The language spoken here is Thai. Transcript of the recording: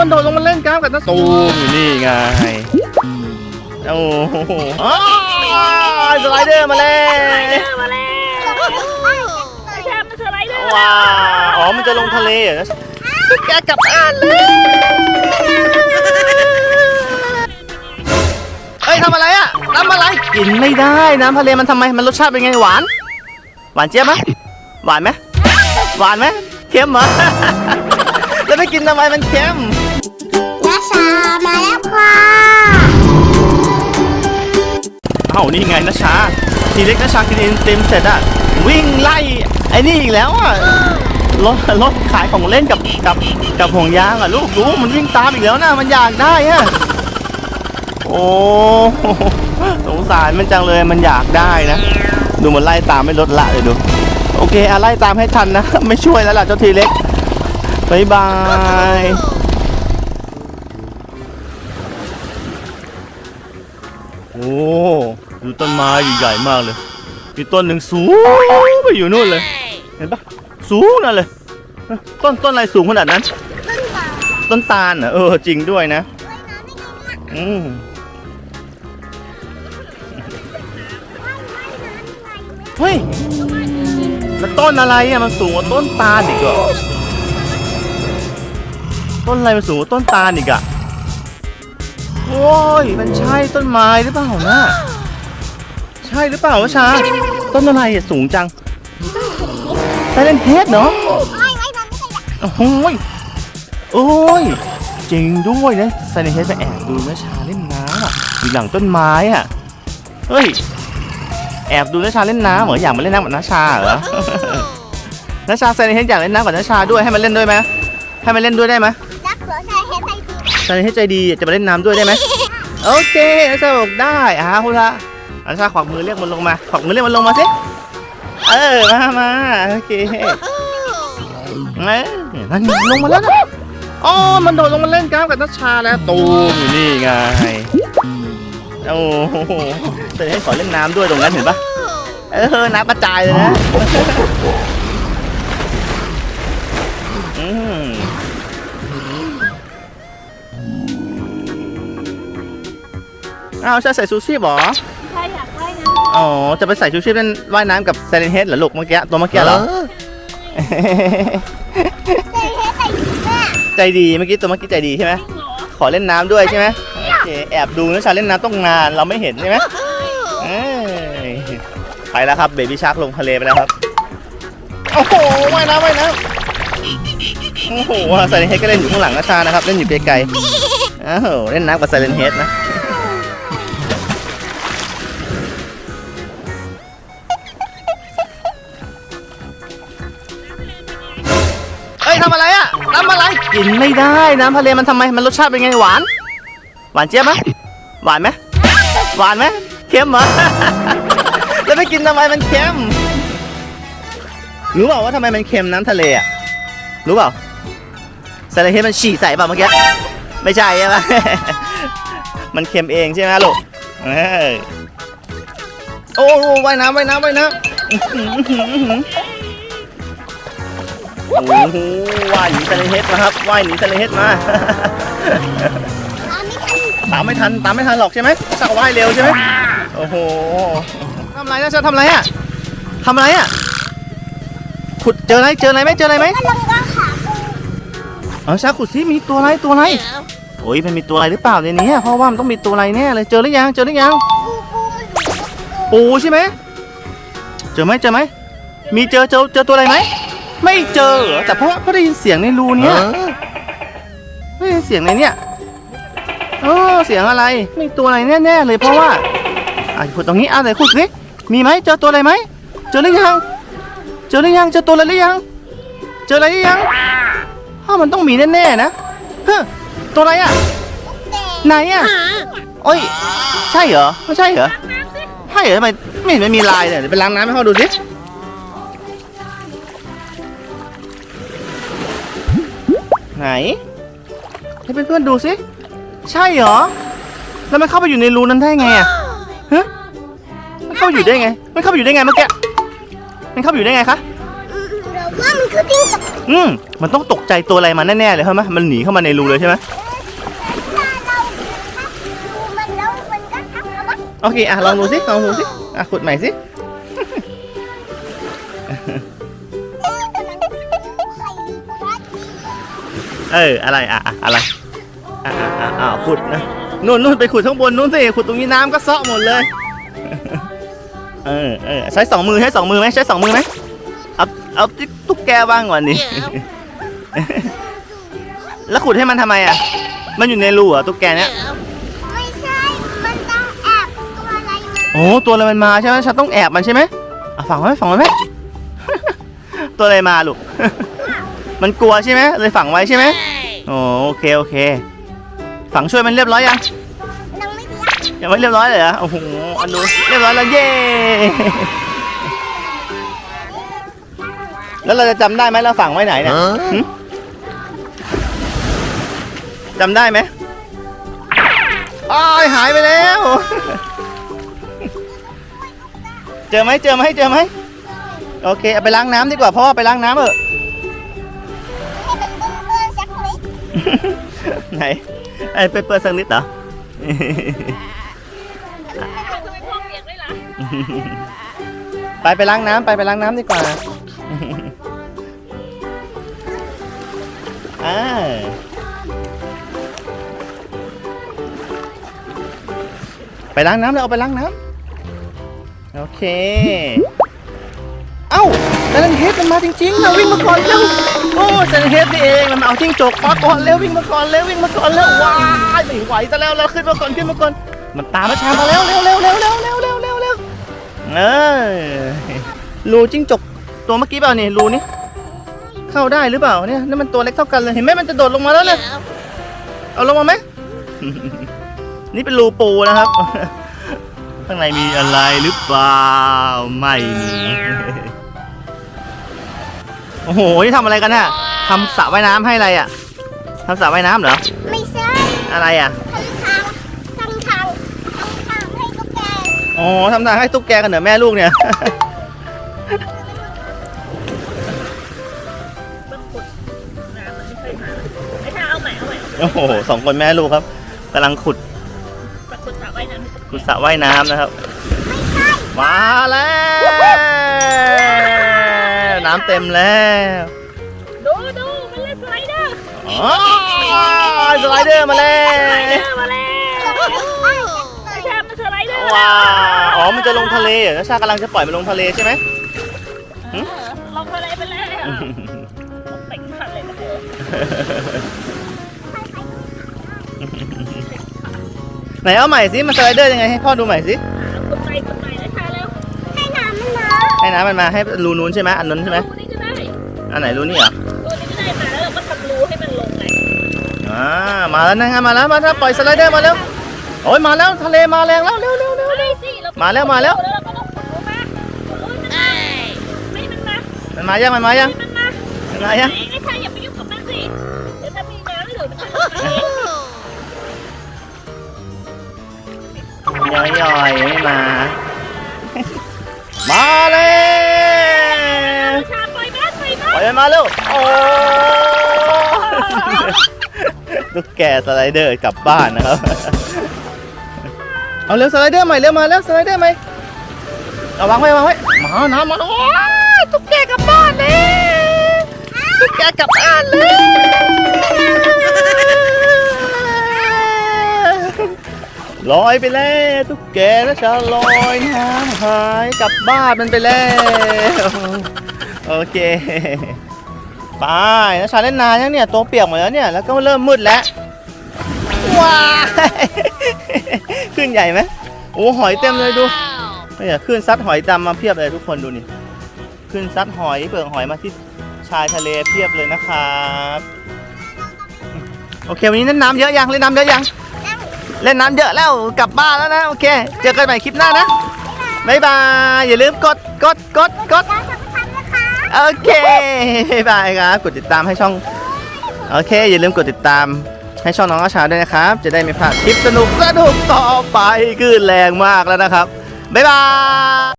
มันโดดลงมาเล่นกล้ามกับน้าตูมอยู่นี่ไง โอ้โหอ้าวสไลเดอร์มาแล้วมาแล้วไม่ใช่มันสไลเดอร์ว้าวอ๋อ มันจะลงทะเลเหรอแกกลับบ้านเลยเอ้ยทำอะไรอะทำอะไร กินไม่ได้น้ำทะเลมันทำไม มันรสชาติเป็นไงหวาน หวานเจี๊ยบไหมหวานไหมหวานไหมเค็มเหรอ แล้วไม่กินทำไมมันเค็ม ชามาแล้วค่ะเอ้านี่ไงนะชาทีเล็กนะชากินไอติมเสร็จอะวิ่งไล่ไอ้นี่อีกแล้วอะรถรถขายของเล่นกับกับกับห่วงยางอะลูกรู้มันวิ่งตามอีกแล้วนะมันอยากได้อะโอ้สงสารมันจังเลยมันอยากได้นะ ดูมันไล่ตามไม่ลดละเลยดู โอเคอะไล่ตามให้ทันนะ ไม่ช่วยแล้วล่ะเจ้าทีเล็กบายบาย โอ้ ดูต้นไม้ใหญ่ๆมากเลยมีต้นหนึ่งสูงไปอยู่นู่นเลย เห็นปะสูงนั่นเลยเอ้อต้นต้นอะไรสูงขนาดนั้น ต้นตาลเหรอเออจริงด้วยนะอืมเฮ้ยแล้วต้นอะไรอะมันสูงกว่าต้นตาลอีกเหรอต้นอะไรมันสูงกว่าต้นตาลอีกอะ โอ้ย มันใช่ต้นไม้หรือเปล่านะใช่หรือเปล่าวะชา ต้นอะไรอะสูงจังไซเลนเฮดเนาะไม่ไม่มันไม่ใช่โอ้โหยโอ้ย จริงด้วยนะไซเลนเฮดไปแอบดูนะชาเล่นน้ำอะอยู่หลังต้นไม้อะเฮ้ย แอบดูนะชาเล่นน้ำเหรออยากมาเล่นน้ำกับน้าชาเหรอน้าชาไซเลนเฮดอยากเล่นน้ำกับน้าชาด้วยให้มันเล่นด้วยไหมให้มันเล่นด้วยได้ไหม ชาเลนเฮดใจดีจะมาเล่นน้ำด้วยได้ไหมโอเคน้าชาบอกได้อ่าคุณละน้าชาขวักมือเรียกมันลงมาขวักมือเรียกมันลงมาสิเออมามาโอเคเอ้ยนั่นไงลงมาแล้วนะอ๋อมันโดดลงมาเล่นกล้ามกับนัชชาแล้วตูมอยู่นี่ไงโอ้โหแต่ให้ขอเล่นน้ำด้วยตรงนั้นเห็นปะเออน้ำกระจายเลยนะอืม อ้าวใช่ใส่ซูชิเหรอใช่อยากได้นะอ๋อจะไปใส่ชูชีพเล่นว่ายน้ำกับไซเลนเฮดเหรอลูกเมื่อกี้ตัวเมื่อกี้เหรอใจเห็นใจดีแม่ใจดีเมื่อกี้ตัวเมื่อกี้ใจดีใช่ไหมจริงเหรอขอเล่นน้ำด้วยใช่ไหมโอเคแอบดูนะชาเล่นน้ำต้องนานเราไม่เห็นใช่ไหมเอ้ยไปแล้วครับเบบี้ชาร์กลงทะเลไปแล้วครับโอ้โหว่ายน้ำว่ายน้ำโอ้โหไซเลนเฮดก็เล่นอยู่ข้างหลังนะชานะครับเล่นอยู่ไกลๆอ้าวเล่นน้ำกับไซเลนเฮดนะ ทำอะไรอะทำอะไรกินไม่ได้น้ำทะเลมันทำไมมันรสชาติเป็นไงหวาน หวานเจี๊ยบไหมหวานไหมหวานไหมเค็มเหรอแล้วไม่กินทำไมมันเค็มรู้เปล่าว่าทำไมมันเค็มน้ำทะเลอะรู้เปล่าสารเฮดมันฉี่ใส่เปล่าเมื่อกี้ไม่ใช่ใช่ไหมมันเค็มเองใช่ไหมลูกเออโอ้โหว่ายน้ำว่ายน้ำว่ายน้ำ โอ้โหว่ายหนีทะเลเฮดนะครับว่ายหนีทะเลเฮดมาตามไม่ทันตามไม่ทันตามไม่ทันหรอกใช่ไหมชักว่ายเร็วใช่ไหมโอ้โหทำอะไรนะชาทำอะไรอะทำอะไรอะขุดเจออะไรเจออะไรไหมเจออะไรไหมก็ลงก็ขาปูเออชาขุดซิมีตัวอะไรตัวอะไรโอ้ยมันมีตัวอะไรหรือเปล่าในนี้เพราะว่ามันต้องมีตัวอะไรแน่เลยเจอหรือยังเจอหรือยังปูปูมันอยู่ในปูปูใช่ไหมเจอไหมเจอไหมมีเจอเจอเจอตัวอะไรไหม ไม่เจอเหรอแต่เพราะว่าเขาได้ยินเสียงในรูเนี้ยไม่ได้ยินเสียงอะไรเนี่ยเออเสียงอะไรไม่ตัวอะไรแน่ๆเลยเพราะว่าอะขุดตรงนี้อะไหนขุดสิมีไหมเจอตัวอะไรไหมเจอหรือยังเจอหรือยังเจอตัวอะไรหรือยัง เจออะไรหรือยังอ้าวมันต้องมีแน่ๆนะเฮ้ยตัวอะไรอะแต่ไหนอะโอ้ยใช่เหรอไม่ใช่เหรอใช่เหรอทำไมไม่เห็นมันมีลายเลยเดี๋ยวไปล้างน้ำให้เขาดูสิ ไหน ให้เพื่อนๆดูสิ ใช่เหรอ แล้วมันเข้าไปอยู่ในรูนั้นได้ไงอะฮะมันเข้าไปอยู่ได้ไง มันเข้าไปอยู่ได้ไงเมื่อกี้ มันเข้าไปอยู่ได้ไงคะ เราว่ามันคือจิ้งจกอืม มันต้องตกใจตัวอะไรมาแน่ๆเลยใช่ไหมมันหนีเข้ามาในรูเลยใช่ไหมถ้าเราดูมันแล้วมันก็ทำแล้วนะโอเค อะ ลองดูสิ ลองดูสิ อะขุดใหม่สิ เอออะไรอะอะอะไรอะอะอะอะขุดนะนู่นนู่นไปขุดข้างบนนู่นสิขุดตรงนี้น้ำก็เซาะหมดเลย เออเออใช้สองมือใช้สองมือไหมใช้สองมือไหมเอาเอาที่ตุ๊กแกวางก่อนดิแล้วขุดให้มันทำไมอะ มันอยู่ในรูเหรอะตุ๊กแกเนี้ยไม่ใช่ มันจะแอบตัวอะไรมาโอ้ตัวอะไรมันมาใช่ไหมฉันต้องแอบมันใช่ไหมอะฝังไว้ฝังไว้ไหม ตัวอะไรมาลูก มันกลัวใช่ไหมเลยฝังไว้ใช่ไหมโอ้โอเคโอเค ฝังช่วยมันเรียบร้อยยังนังไม่ดียังไม่เรียบร้อยเลยเหรอโอ้โหอันดูเรียบร้อยแล้วเย้แล้วเราจะจำได้ไหมเราฝังไว้ไหนเนี่ยหึจำได้ไหมอ้ายหายไปแล้ว เจอไหมเจอไหมเจอไหมโอเคเอาไปล้างน้ำดีกว่าพ่อไปล้างน้ำเถอะ ไหนไอ้ไปเปิดสักนิดเหรอทำไมพ่อเปียกด้วยล่ะไปไปล้างน้ำไปไปล้างน้ำดีกว่าอ่าไปล้างน้ำเลยเอาไปล้างน้ำโอเคเอ้าเซนเฮดมันมาจริงๆเราวิ่งมาก่อนเร็วโอ้เซนเฮดนี่เองมันมาเอาจิ้งจกมาก่อนเร็ววิ่งมาก่อนเร็ววิ่งมาก่อนเร็วว้ายไม่ไหวซะแล้วเราขึ้นมาก่อนขึ้นมาก่อนมันตามมาช้ามาแล้วเร็วเร็วเร็วเร็วเร็วเร็วเร็วเร็วเออรูจิ้งจกตัวเมื่อกี้เปล่านี่รูนี่เข้าได้หรือเปล่าเนี่ยนี่มันตัวเล็กเท่ากันเลยเห็นไหมมันจะโดดลงมาแล้วเนี่ยเอาลงมาไหมนี่เป็นรูปูนะครับข้างในมีอะไรหรือเปล่าไม่มี โอ้โห นี่ทำอะไรกันน่ะทำสระว่ายน้ำให้อะไรอะทำสระว่ายน้ำเหรอ ไม่ใช่อะไรอะทำทางทำทางทำทางให้ตุ๊กแกอ๋อทำทางให้ตุ๊กแกกันเหรอแม่ลูกเนี่ยมันขุดน้ำมันไม่ค่อยมาไอ้ถ้าเอาใหม่เอาใหม่โอ้โหสองคนแม่ลูกครับกำลังขุดปักขุดสระว่ายน้ำขุดสระว่ายน้ำนะครับมาแล้วน้ำเต็มแล้วดูดูมันเล่นสไลเดอร์อ๋อสไลเดอร์มาแล้สไลเดอวร์มาแล้วไอ้แทบมันสไลเดอร์ว้าวอ๋อมันจะลงทะเลเหรอชากำลังจะปล่อยมันลงทะเลใช่ไหมเออลงทะเลไปแล้วเต็งขัดเลยนะเธอไหนเอาใหม่สิมันสไลเดอร์ยังไงให้พ่อดูใหม่สิ ขุดไปขุดไปนะชาเร็ว ให้น้ำมันมา ให้น้ำมันมาให้รูนู้นใช่ไหมอันนู้นใช่ไหมรูนี้ก็ได้อันไหนรูนี่เหรอรูนี้ก็ได้มาแล้วเราก็ทำรูให้มันลงไงอ่ามาแล้วนะฮะมาแล้วมาแล้วปล่อยสไลเดอร์มาแล้วโอ้ยมาแล้วทะเลมาแรงแล้วเร็วเร็วเร็วไม่สิเรามาแล้วมาแล้วแล้วเราก็ต้องขุดรูมาขุดรูมันมาไม่มันมามันมายังมันมายังมันมามันมายังไอ้ชายอย่าไปยุ่งกับมันสิเดี๋ยวถ้ามีน้ำเดี๋ยวมันจะมาเองย่อยย่อยๆไม่มา มาแล้ว ชาปล่อย บ้านปล่อยบ้าปนล่อยมันมาเร็วโอ้ลูกแกสไลเดอร์กลับบ้านนะครับ เอาเร็วสไลเดอร์ใหม่เร็วมาเร็วสไลเดอร์ใหม่เอาวางไว้วางไว้มาเอาน้ำมาโอ้ยตุ๊กแกกลับบ้านเลยตุ๊กแกกลับบ้านเลยลอยไปแล้วตุ๊กแกนะชาลอยน้ำหายกลับบ้านมันไปแล้ว โอเคไปนะชาเล่นนานยังเนี่ยตัวเปียกหมดแล้วเนี่ยแล้วก็เริ่มมืดแล้วว้าขึ้นใหญ่ไหมโอ้หอยเต็มเลยดูเนี่ยขึ้นซัดหอยดำมาเพียบเลยทุกคนดูนี่ขึ้นซัดหอยเปลือกหอยมาที่ชายทะเลเพียบเลยนะครับโอเควันนี้เล่นน้ำเยอะยังเล่นน้ำเยอะยังเล่นน้ำเยอะแล้วกลับบ้านแล้วนะโอเค เจอกันใหม่คลิปหน้านะบ๊ายบายอย่าลืมกดกดกดกด โอเคบายครับกดติดตามให้ช่อง โอเค อย่าลืมกดติดตามให้ช่องน้องอาชาด้วยนะครับ จะได้ไม่พลาดคลิปสนุกสนุกต่อไปขึ้นแรงมากแล้วนะครับ บ๊ายบาย